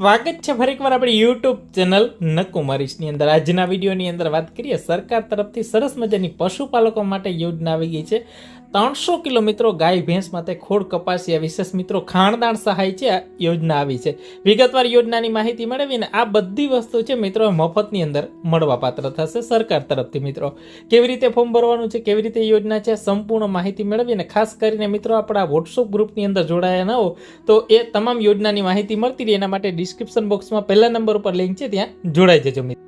સ્વાગત છે ફરી એકવાર આપણી યુટ્યુબ ચેનલ નકુમારીશની અંદર. આજના વિડીયોની અંદર વાત કરીએ, સરકાર તરફથી સરસ મજાની પશુપાલકો માટે યોજના આવી ગઈ છે. ત્રણસો કિલો મિત્રો ગાય ભેંસ માટે ખોડ કપાસિયા વિશેષ મિત્રો ખાણદાણ સહાય છે યોજના આવી છે. વિગતવાર યોજનાની માહિતી મેળવીને આ બધી વસ્તુ છે મિત્રો મફતની અંદર મળવાપાત્ર થશે સરકાર તરફથી મિત્રો. કેવી રીતે ફોર્મ ભરવાનું છે, કેવી રીતે યોજના છે સંપૂર્ણ માહિતી મેળવીને ખાસ કરીને મિત્રો આપણા વોટ્સઅપ ગ્રુપની અંદર જોડાયા ન હો, તો એ તમામ યોજનાની માહિતી મળતી રહે એના માટે ડિસ્ક્રિપ્શન બોક્સમાં પહેલા નંબર ઉપર લિંક છે, ત્યાં જોડાઈ જજો મિત્રો.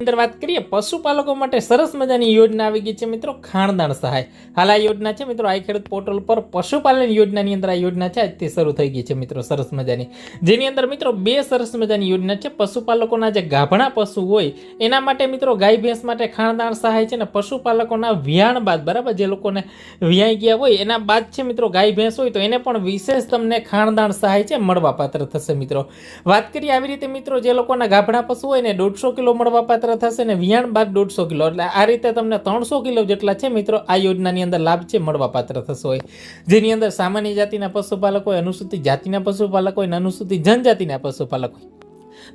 અંદર વાત કરીએ, પશુપાલકો માટે સરસ મજાની યોજના આવી ગઈ છે મિત્રો ખાણદાણ સહાય. હાલ આ યોજના છે મિત્રો આઈ ખેડૂત પોર્ટલ પર પશુપાલન યોજનાની અંદર આ યોજના છે આજથી શરૂ થઈ ગઈ છે મિત્રો, સરસ મજાની. જેની અંદર મિત્રો, બે સરસ મજાની યોજના છે, પશુપાલકોના જે ગાભણા પશુ હોય, એના માટે મિત્રો, ગાય ભેંસ માટે ખાણદાણ સહાય છે ને પશુપાલકોના વિયાણ બાદ, બરાબર, જે લોકોને વિયાઈ ગયા હોય, એના બાદ છે મિત્રો, ગાય ભેંસ હોય, તો એને પણ વિશેષ તમને ખાણદાણ સહાય છે, મળવાપાત્ર થશે મિત્રો. વાત કરીએ આવી રીતે મિત્રો, જે લોકોના ગાભણા પશુ હોય ને, દોઢસો કિલો મળવાપાત્ર થશે ને વિયાણ બાદ દોઢસો કિલો. એટલે આ રીતે તમને ત્રણસો કિલો જેટલા છે મિત્રો, આ યોજનાની અંદર લાભ છે મળવાપાત્ર થશે હોય. જેની અંદર સામાન્ય જાતિના પશુપાલક હોય, અનુસૂચિત જાતિના પશુપાલક હોય, અને અનુસૂચિત જનજાતિના પશુપાલક હોય.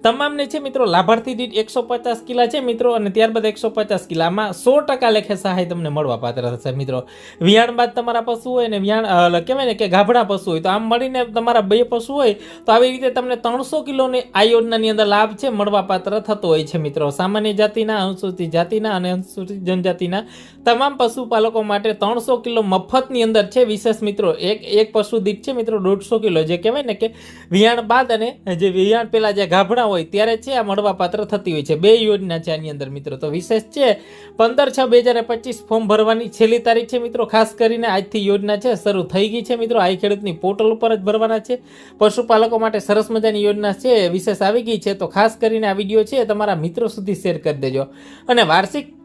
તમામને છે મિત્રો લાભાર્થી દીઠ એકસો પચાસ કિલા છે મિત્રો અને ત્યારબાદ એકસો પચાસ કિલામાં સો ટકા લેખે સહાય તમને મળવા પાત્ર થશે મિત્રો. વિયાણ બાદ તમારા પશુ હોય ને વિયાણ કહેવાય ને કે ગાભડા પશુ હોય તો આમ મળીને તમારા બે પશુ હોય તો આવી રીતે તમને ત્રણસો કિલોની આ યોજનાની અંદર લાભ છે મળવા પાત્ર થતો હોય છે મિત્રો. સામાન્ય જાતિના, અનુસૂચિત જાતિના અને અનુસૂચિત જનજાતિના તમામ પશુપાલકો માટે ત્રણસો કિલો મફતની અંદર છે વિશેષ મિત્રો. એક એક પશુ દીઠ છે મિત્રો દોઢસો કિલો. જે કહેવાય ને કે વિયાણ બાદ અને જે વિયાણ પેલા જે ગાભણા હોય ત્યારે છે આ મળવાપાત્ર થતી હોય છે. બે યોજના છે આની અંદર મિત્રો. તો વિશેષ છે, પંદર છ બે હજાર પચીસ ફોર્મ ભરવાની છેલ્લી તારીખ છે મિત્રો. ખાસ કરીને આજથી યોજના છે, શરૂ થઈ ગઈ છે મિત્રો. આઈ ખેડૂતની પોર્ટલ ઉપર જ ભરવાના છે. પશુપાલકો માટે સરસ મજાની યોજના છે, વિશેષ આવી ગઈ છે. તો ખાસ કરીને આ વીડિયો છે તમારા મિત્રો સુધી શેર કરી દેજો. અને વાર્ષિક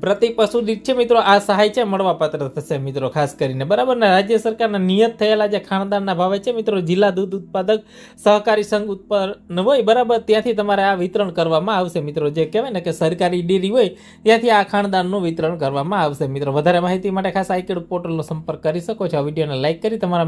પ્રતિ પશુ દીઠ છે. મિત્રો, આ સહાય છે, મળવાપાત્ર થશે મિત્રો, ખાસ કરીને. બરાબર ને? રાજ્ય સરકારના નિયત થયેલા જે ખાણદારના ભાવે છે, મિત્રો, જિલ્લા દૂધ ઉત્પાદક સહકારી સંઘ ઉત્પન્ન હોય, બરાબર, ત્યાંથી તમારે આ વિતરણ કરવામાં આવશે, મિત્રો. જે કહેવાય ને કે સરકારી ડેરી હોય, ત્યાંથી આ ખાણદાનનું વિતરણ કરવામાં આવશે, મિત્રો. વધારે માહિતી માટે ખાસ આઈકેડ પોર્ટલનો સંપર્ક કરી શકો છો. આ વિડીયોને લાઇક કરી તમારા